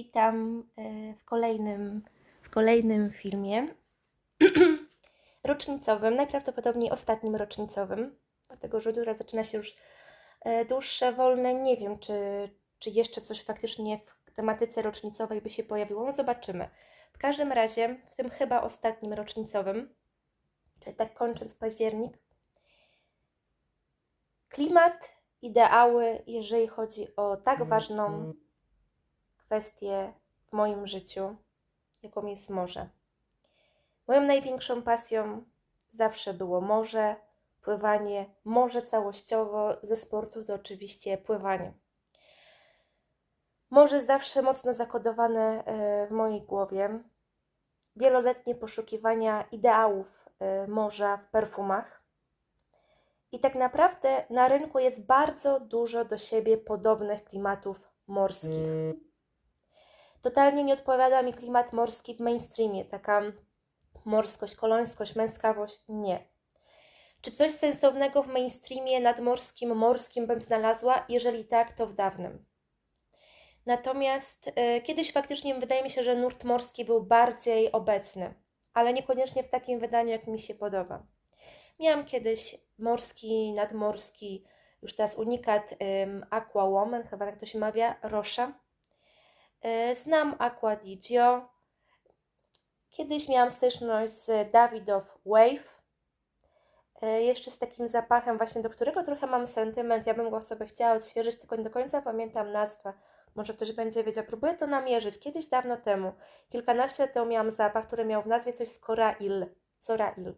Witam e, w kolejnym, w kolejnym filmie rocznicowym, najprawdopodobniej ostatnim rocznicowym, dlatego że jutro zaczyna się już e, dłuższe wolne. Nie wiem, czy, czy jeszcze coś faktycznie w tematyce rocznicowej by się pojawiło. No zobaczymy. W każdym razie, w tym chyba ostatnim rocznicowym, czyli tak kończąc październik, klimat, ideały, jeżeli chodzi o tak ważną kwestię w moim życiu, jaką jest morze. Moją największą pasją zawsze było morze, pływanie, morze całościowo, ze sportu to oczywiście pływanie. Morze zawsze mocno zakodowane e, w mojej głowie. Wieloletnie poszukiwania ideałów e, morza w perfumach. I tak naprawdę na rynku jest bardzo dużo do siebie podobnych klimatów morskich. Totalnie nie odpowiada mi klimat morski w mainstreamie, taka morskość, kolońskość, męskawość. Nie. Czy coś sensownego w mainstreamie nadmorskim, morskim bym znalazła? Jeżeli tak, to w dawnym. Natomiast y, kiedyś faktycznie wydaje mi się, że nurt morski był bardziej obecny, ale niekoniecznie w takim wydaniu, jak mi się podoba. Miałam kiedyś morski, nadmorski, już teraz unikat ym, Aqua Woman, chyba tak to się mawia, Rosza. Yy, znam Aqua di Gio. Kiedyś miałam styczność z Davidoff Wave. Yy, jeszcze z takim zapachem właśnie, do którego trochę mam sentyment. Ja bym go sobie chciała odświeżyć, tylko nie do końca pamiętam nazwę. Może ktoś będzie wiedział. Próbuję to namierzyć. Kiedyś dawno temu, kilkanaście lat temu miałam zapach, który miał w nazwie coś z Corail. Corail.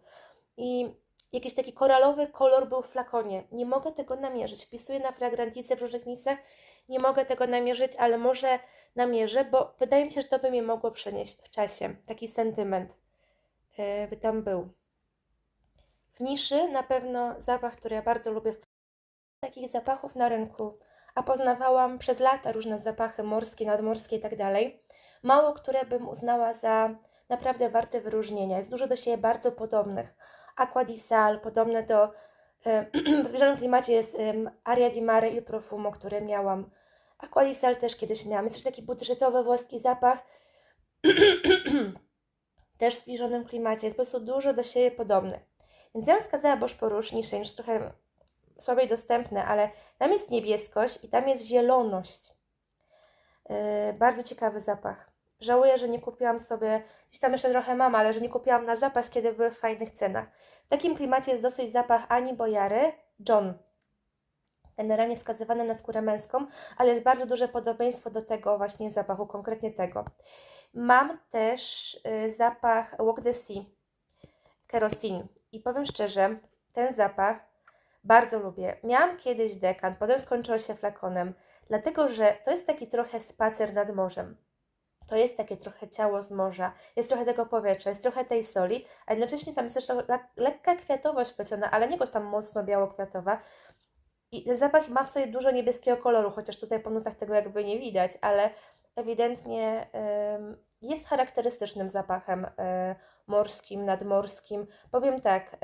I jakiś taki koralowy kolor był w flakonie. Nie mogę tego namierzyć. Wpisuję na fragranticę w różnych miejscach. Nie mogę tego namierzyć, ale może namierzę, bo wydaje mi się, że to by mnie mogło przenieść w czasie. Taki sentyment yy, by tam był. W niszy na pewno zapach, który ja bardzo lubię. Takich zapachów na rynku, a poznawałam przez lata różne zapachy morskie, nadmorskie i tak. Mało które bym uznała za naprawdę warte wyróżnienia. Jest dużo do siebie bardzo podobnych. Aqua di Sal, podobne do w zbliżonym klimacie jest Aria di Mare i Profumo, które miałam. Aqua di Sal też kiedyś miałam. Jest też taki budżetowy włoski zapach. też w zbliżonym klimacie. Jest po prostu dużo do siebie podobnych. Więc ja bym wskazała Bosch Porusz, niższe, już trochę słabiej dostępne, ale tam jest niebieskość i tam jest zieloność. Yy, bardzo ciekawy zapach. Żałuję, że nie kupiłam sobie, gdzieś tam jeszcze trochę mam, ale że nie kupiłam na zapas, kiedy były w fajnych cenach. W takim klimacie jest dosyć zapach Ani Bojary, John. Generalnie wskazywany na skórę męską, ale jest bardzo duże podobieństwo do tego właśnie zapachu, konkretnie tego. Mam też y, zapach Walk the Sea, kerosin. I powiem szczerze, ten zapach bardzo lubię. Miałam kiedyś dekan, potem skończyło się flakonem, dlatego że to jest taki trochę spacer nad morzem to jest takie trochę ciało z morza, jest trochę tego powietrza, jest trochę tej soli, a jednocześnie tam jest też lekka kwiatowość pleciona, ale nie tam mocno biało-kwiatowa. I zapach ma w sobie dużo niebieskiego koloru, chociaż tutaj po nutach tego jakby nie widać, ale ewidentnie jest charakterystycznym zapachem y, morskim, nadmorskim. Powiem tak,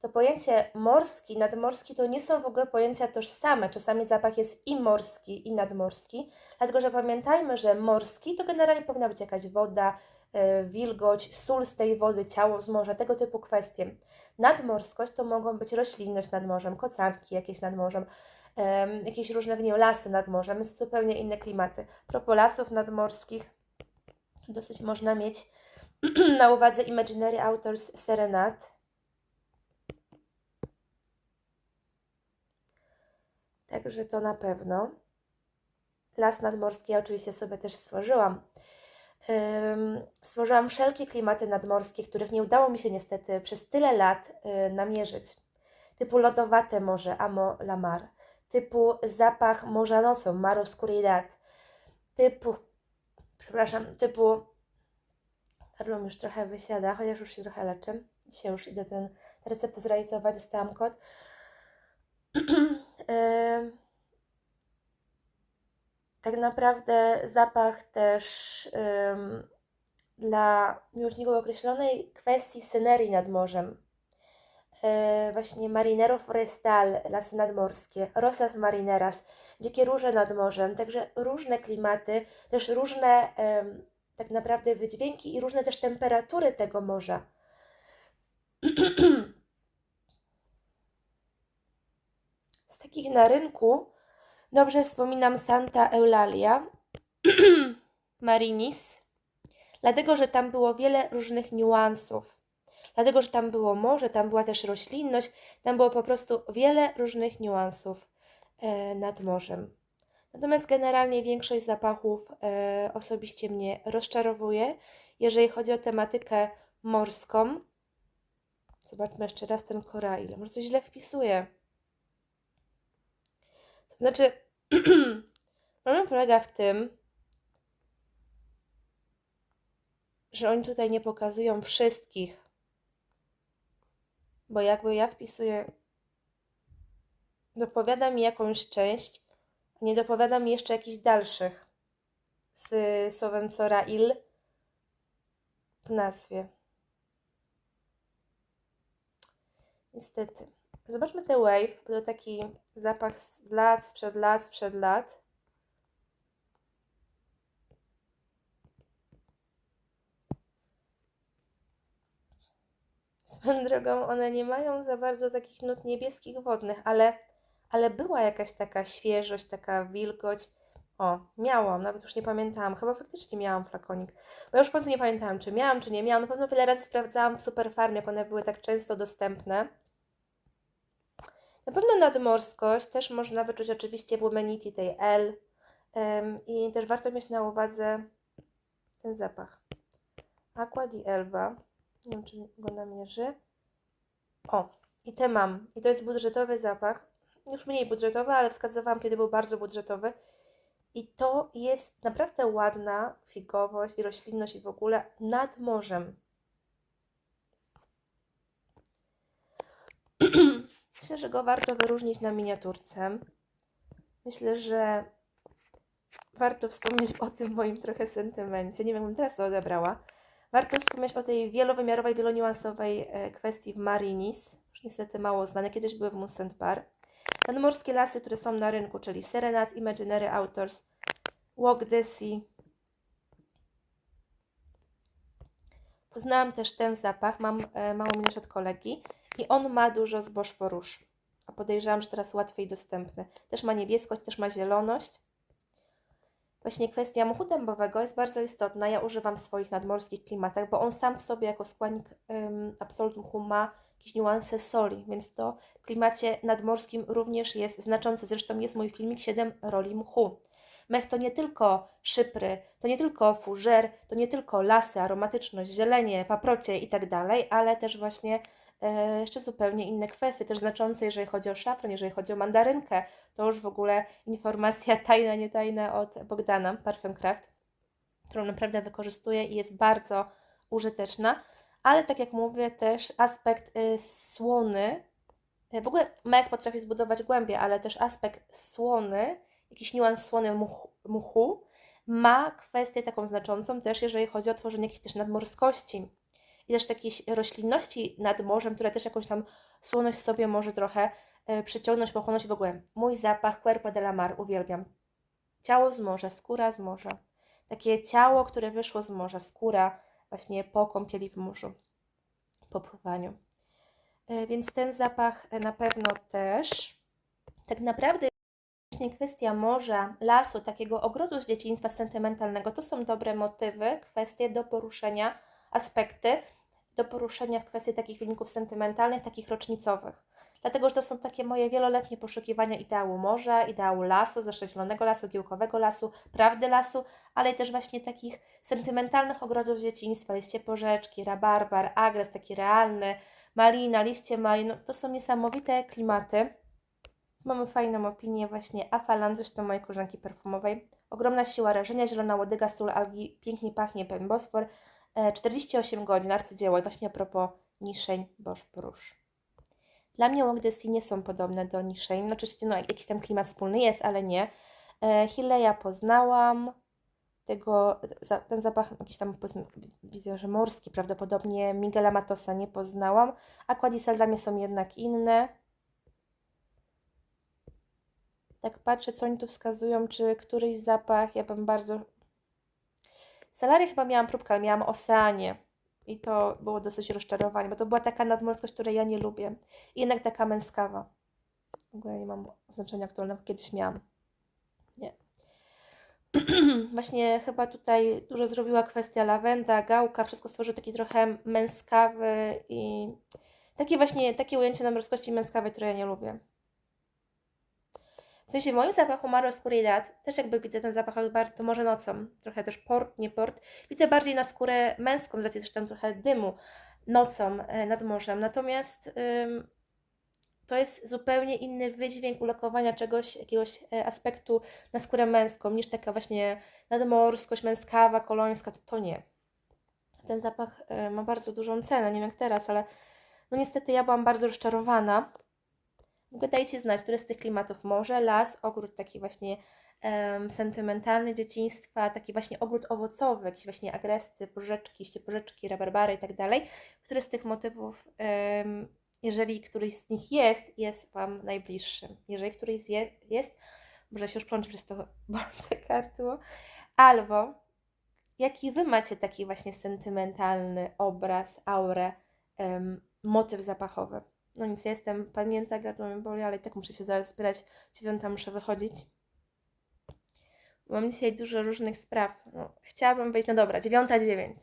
to pojęcie morski, nadmorski to nie są w ogóle pojęcia tożsame. Czasami zapach jest i morski, i nadmorski, dlatego że pamiętajmy, że morski to generalnie powinna być jakaś woda, wilgoć, sól z tej wody, ciało z morza, tego typu kwestie. Nadmorskość to mogą być roślinność nad morzem, kocanki jakieś nad morzem, jakieś różne w niej lasy nad morzem, jest zupełnie inne klimaty. Propos lasów nadmorskich, dosyć można mieć na uwadze Imaginary Authors Serenade, Także to na pewno. Las nadmorski ja oczywiście sobie też stworzyłam. Stworzyłam wszelkie klimaty nadmorskie, których nie udało mi się niestety przez tyle lat y, namierzyć. Typu lodowate morze, Amo la Mar. Typu zapach morza nocą, Mar Oscuridad. Typu, przepraszam, typu Karlom już trochę wysiada, chociaż już się trochę leczę. Dzisiaj już idę ten receptę zrealizować, dostałam kod. tak naprawdę zapach też dla miłośników określonej kwestii scenerii nad morzem. e, właśnie Marinero Forestal, lasy nadmorskie, Rosas Marineras, dzikie róże nad morzem, także różne klimaty, też różne tak naprawdę wydźwięki i różne też temperatury tego morza. Z takich na rynku dobrze wspominam Santa Eulalia, Marinis, dlatego że tam było wiele różnych niuansów. Dlatego, że tam było morze, tam była też roślinność, tam było po prostu wiele różnych niuansów e, nad morzem. Natomiast generalnie większość zapachów e, osobiście mnie rozczarowuje, jeżeli chodzi o tematykę morską. Zobaczmy jeszcze raz ten korail. Może coś źle wpisuję. Znaczy, problem polega w tym, że oni tutaj nie pokazują wszystkich. Bo jakby ja wpisuję, dopowiada mi jakąś część, nie dopowiada mi jeszcze jakichś dalszych z słowem corail w nazwie. Niestety. Zobaczmy te wave, to taki zapach z lat, sprzed lat, sprzed lat. Swoją drogą, one nie mają za bardzo takich nut niebieskich wodnych, ale, ale była jakaś taka świeżość, taka wilgoć. O, miałam, nawet już nie pamiętałam. Chyba faktycznie miałam flakonik. Bo ja już w końcu nie pamiętałam, czy miałam, czy nie miałam. Na pewno wiele razy sprawdzałam w Superfarmie, jak one były tak często dostępne. Na pewno nadmorskość też można wyczuć oczywiście w Womanity tej L. I też warto mieć na uwadze ten zapach. Aqua di Elba. Nie wiem, czy go namierzy. O, i te mam. I to jest budżetowy zapach. Już mniej budżetowy, ale wskazywałam, kiedy był bardzo budżetowy. I to jest naprawdę ładna figowość i roślinność i w ogóle nad morzem. Myślę, że go warto wyróżnić na miniaturce. Myślę, że warto wspomnieć o tym moim trochę sentymencie. Nie wiem, jakbym teraz to odebrała. Warto wspomnieć o tej wielowymiarowej, wieloniuansowej e, kwestii w Marinis, już niestety mało znane, kiedyś były w Mustang Bar. Nadmorskie lasy, które są na rynku, czyli Serenade, Imaginary Outdoors, Walk the Sea. Poznałam też ten zapach, mam e, małą od kolegi i on ma dużo zboż porusz. A podejrzewam, że teraz łatwiej dostępny. Też ma niebieskość, też ma zieloność. Właśnie kwestia muchu dębowego jest bardzo istotna. Ja używam w swoich nadmorskich klimatach, bo on sam w sobie jako składnik um, absolut muchu ma jakieś niuanse soli, więc to w klimacie nadmorskim również jest znaczące. Zresztą jest mój filmik 7 roli mchu. Mech to nie tylko szypry, to nie tylko fużer, to nie tylko lasy, aromatyczność, zielenie, paprocie i tak ale też właśnie jeszcze zupełnie inne kwestie, też znaczące, jeżeli chodzi o szafran, jeżeli chodzi o mandarynkę. To już w ogóle informacja tajna, nie tajna od Bogdana, Parfum Craft, którą naprawdę wykorzystuję i jest bardzo użyteczna. Ale tak jak mówię, też aspekt y, słony, y, w ogóle mech potrafi zbudować głębie, ale też aspekt słony, jakiś niuans słony muchu, muchu ma kwestię taką znaczącą też, jeżeli chodzi o tworzenie jakiejś też nadmorskości i też takiej roślinności nad morzem, która też jakąś tam słoność sobie może trochę y, przyciągnąć, pochłonąć w ogóle. Mój zapach Cuerpo de la Mar uwielbiam. Ciało z morza, skóra z morza. Takie ciało, które wyszło z morza, skóra właśnie po kąpieli w morzu, po pływaniu. E, Więc ten zapach e, na pewno też. Tak naprawdę właśnie kwestia morza, lasu, takiego ogrodu z dzieciństwa sentymentalnego, to są dobre motywy, kwestie do poruszenia, aspekty do poruszenia w kwestii takich filmików sentymentalnych, takich rocznicowych. Dlatego, że to są takie moje wieloletnie poszukiwania ideału morza, ideału lasu, zresztą zielonego lasu, giełkowego lasu, prawdy lasu, ale też właśnie takich sentymentalnych ogrodów z dzieciństwa, liście porzeczki, rabarbar, agres taki realny, malina, liście malin, no, to są niesamowite klimaty. Mamy fajną opinię właśnie Afalan, zresztą mojej koleżanki perfumowej. Ogromna siła rażenia, zielona łodyga, sól algi, pięknie pachnie pembosfor. 48 godzin, arcydzieło i właśnie a propos niszeń, boż porusz. Dla mnie Sea nie są podobne do niszeń. No oczywiście no, jakiś tam klimat wspólny jest, ale nie. E, Hileja poznałam. tego, za- ten zapach jakiś tam widzę, że morski prawdopodobnie Miguela Matosa nie poznałam. Aqua di Sal dla mnie są jednak inne. Tak patrzę, co oni tu wskazują, czy któryś zapach, ja bym bardzo... Salarię chyba miałam próbkę, ale miałam Oceanię. I to było dosyć rozczarowanie, bo to była taka nadmorskość, której ja nie lubię. I jednak taka męskawa. W ogóle nie mam oznaczenia, które kiedyś miałam. Nie. Właśnie chyba tutaj dużo zrobiła kwestia lawenda, gałka, wszystko stworzyło taki trochę męskawy i takie właśnie, takie ujęcie nadmorskości męskawej, które ja nie lubię. W sensie w moim zapachu Maro Oscuridad, też jakby widzę ten zapach to może nocą, trochę też port, nie port, widzę bardziej na skórę męską, z racji też tam trochę dymu nocą e, nad morzem. Natomiast ym, to jest zupełnie inny wydźwięk ulokowania czegoś, jakiegoś e, aspektu na skórę męską, niż taka właśnie nadmorskość męskawa, kolońska, to, to nie. Ten zapach e, ma bardzo dużą cenę, nie wiem jak teraz, ale no niestety ja byłam bardzo rozczarowana. Ogóle dajcie znać, które z tych klimatów morze, las, ogród taki właśnie em, sentymentalny dzieciństwa, taki właśnie ogród owocowy, jakieś właśnie agresty, porzeczki, ścieporzeczki, rabarbary i tak dalej. Który z tych motywów, em, jeżeli któryś z nich jest, jest Wam najbliższy. Jeżeli któryś z je, jest, może się już plączy przez to bolące kartło, albo jaki Wy macie taki właśnie sentymentalny obraz, aurę, em, motyw zapachowy. No nic, ja jestem panienka, gardło mnie boli, ale i tak muszę się zaraz zbierać. Dziewiąta muszę wychodzić. Mam dzisiaj dużo różnych spraw. No, chciałabym wejść, no dobra, dziewiąta dziewięć.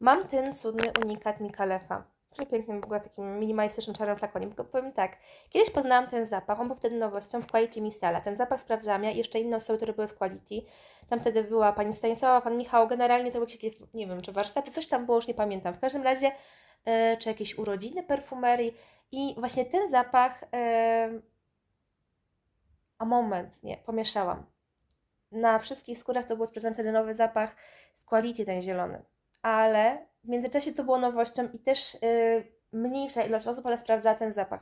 Mam ten cudny unikat Mikalefa. Przepięknym w ogóle takim minimalistycznym czarnym flakonie. Tylko powiem tak, kiedyś poznałam ten zapach, on był wtedy nowością w Quality Mistala. Ten zapach sprawdzałam ja i jeszcze inne osoby, które były w Quality. Tam wtedy była pani Stanisława, pan Michał, generalnie to były jakieś, nie wiem, czy warsztaty, coś tam było, już nie pamiętam. W każdym razie czy jakieś urodziny perfumerii i właśnie ten zapach e, a moment, nie, pomieszałam. Na wszystkich skórach to był sprawdzam wtedy nowy zapach z Quality, ten zielony. Ale w międzyczasie to było nowością i też e, mniejsza ilość osób, ale sprawdzała ten zapach.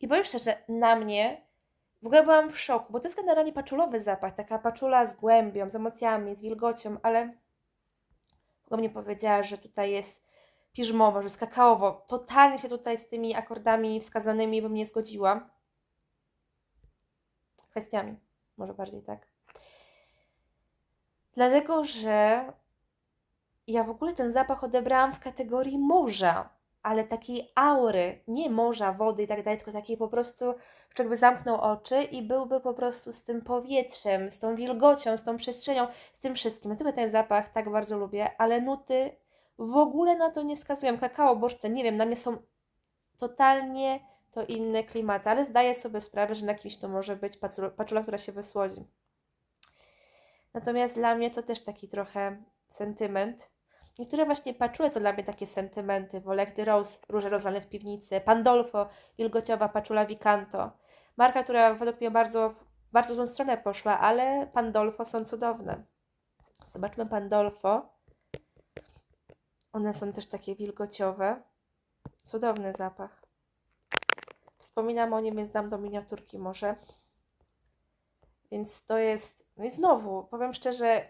I powiem szczerze, na mnie w ogóle byłam w szoku, bo to jest generalnie paczulowy zapach, taka paczula z głębią, z emocjami, z wilgocią, ale w ogóle mnie powiedziała, że tutaj jest piżmowo, że jest kakaowo. Totalnie się tutaj z tymi akordami wskazanymi bym nie zgodziła. Kwestiami, może bardziej tak. Dlatego, że ja w ogóle ten zapach odebrałam w kategorii morza, ale takiej aury, nie morza, wody i tak dalej, tylko takiej po prostu, jakby zamknął oczy i byłby po prostu z tym powietrzem, z tą wilgocią, z tą przestrzenią, z tym wszystkim. Dlatego ten zapach tak bardzo lubię, ale nuty w ogóle na to nie wskazują. Kakao, bursztyn, nie wiem, na mnie są totalnie to inne klimaty, ale zdaję sobie sprawę, że na kimś to może być paczula, która się wysłodzi. Natomiast dla mnie to też taki trochę sentyment. Niektóre właśnie paczule to dla mnie takie sentymenty. Wolekty Rose, róże rozlane w piwnicy, Pandolfo, wilgociowa paczula Vicanto. Marka, która według mnie bardzo, bardzo złą stronę poszła, ale Pandolfo są cudowne. Zobaczmy Pandolfo. One są też takie wilgociowe. Cudowny zapach. Wspominam o nim, więc dam do miniaturki może. Więc to jest. No i znowu, powiem szczerze,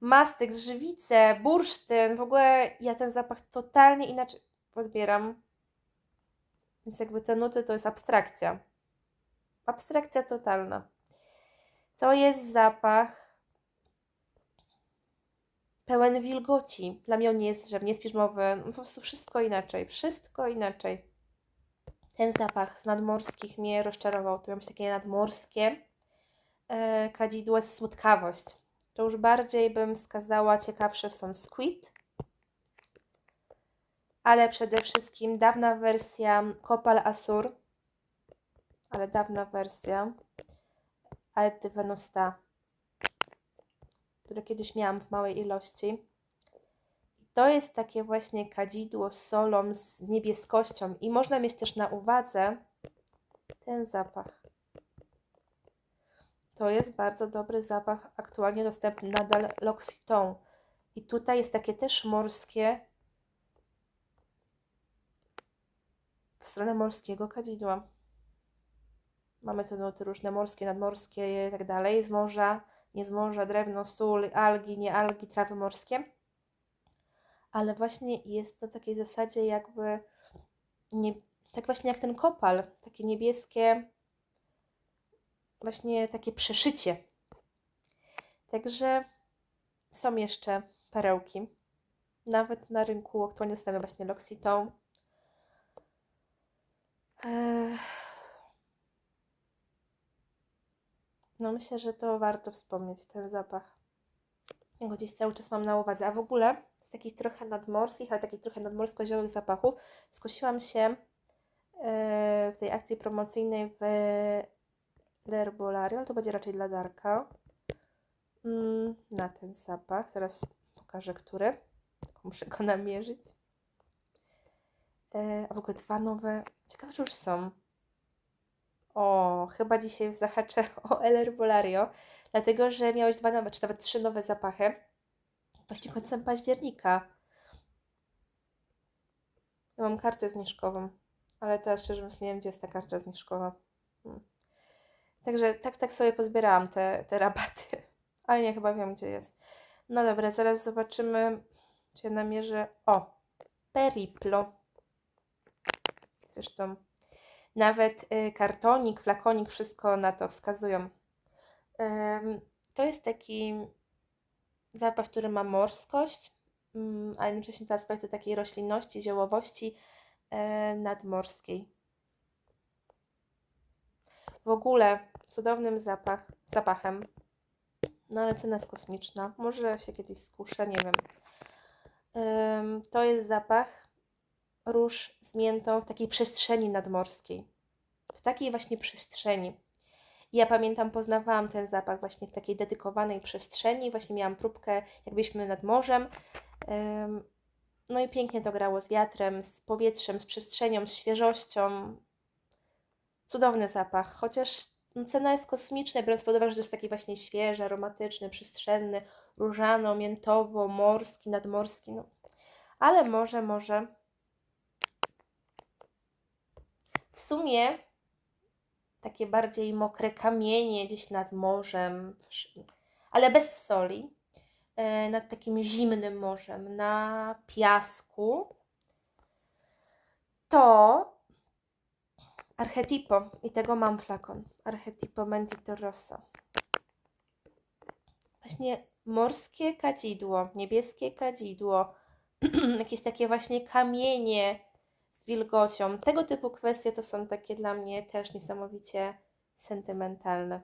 mastyk, żywice, bursztyn, w ogóle ja ten zapach totalnie inaczej odbieram. Więc jakby te nuty to jest abstrakcja. Abstrakcja totalna. To jest zapach pełen wilgoci. Dla mnie on nie jest drzewnie, jest piżmowy, no po prostu wszystko inaczej, wszystko inaczej. Ten zapach z nadmorskich mnie rozczarował. Tu mam takie nadmorskie e, kadzidło, słodkawość. To już bardziej bym wskazała, ciekawsze są squid, ale przede wszystkim dawna wersja Kopal Asur, ale dawna wersja Alty Venusta które kiedyś miałam w małej ilości. To jest takie właśnie kadzidło z solą, z niebieskością. I można mieć też na uwadze ten zapach. To jest bardzo dobry zapach, aktualnie dostępny nadal L'Occitane. I tutaj jest takie też morskie, w stronę morskiego kadzidła. Mamy te nuty różne morskie, nadmorskie i tak dalej, z morza nie z morza, drewno, sól, algi, nie algi, trawy morskie. Ale właśnie jest na takiej zasadzie jakby nie, tak właśnie jak ten kopal, takie niebieskie, właśnie takie przeszycie. Także są jeszcze perełki. Nawet na rynku aktualnie stawia właśnie L'Occitane. Ech. No myślę, że to warto wspomnieć, ten zapach. Ja go gdzieś cały czas mam na uwadze. A w ogóle z takich trochę nadmorskich, ale takich trochę nadmorsko-ziołowych zapachów skusiłam się e, w tej akcji promocyjnej w L'Herbolario, ale to będzie raczej dla Darka. Mm, Na ten zapach. Zaraz pokażę, który. Muszę go namierzyć. E, A w ogóle dwa nowe. Ciekawe, czy już są. O, chyba dzisiaj zahaczę o El Herbolario, dlatego że miałeś dwa nowe, czy nawet trzy nowe zapachy. Właśnie końcem października. Ja mam kartę zniżkową, ale teraz szczerze mówiąc nie wiem, gdzie jest ta karta zniżkowa. Hmm. Także tak, tak sobie pozbierałam te, te rabaty, ale nie chyba wiem, gdzie jest. No dobra, zaraz zobaczymy, czy ja namierzę. O, Periplo. Zresztą nawet y, kartonik, flakonik, wszystko na to wskazują. To jest taki zapach, który ma morskość, mm, a jednocześnie te aspekty takiej roślinności, ziołowości e, nadmorskiej. W ogóle cudownym zapach, zapachem, no ale cena jest kosmiczna. Może się kiedyś skuszę, nie wiem. To jest zapach róż z miętą w takiej przestrzeni nadmorskiej. W takiej właśnie przestrzeni. Ja pamiętam, poznawałam ten zapach właśnie w takiej dedykowanej przestrzeni. Właśnie miałam próbkę, jakbyśmy nad morzem. No i pięknie to grało z wiatrem, z powietrzem, z przestrzenią, z świeżością. Cudowny zapach, chociaż cena jest kosmiczna, biorąc pod uwagę, że to jest taki właśnie świeży, aromatyczny, przestrzenny, różano, miętowo, morski, nadmorski. No. Ale może, może. W sumie takie bardziej mokre kamienie gdzieś nad morzem, ale bez soli, e, nad takim zimnym morzem, na piasku, to Archetipo i tego mam flakon. Archetipo Mentito Rosso. Właśnie morskie kadzidło, niebieskie kadzidło, jakieś takie właśnie kamienie wilgocią. Tego typu kwestie to są takie dla mnie też niesamowicie sentymentalne.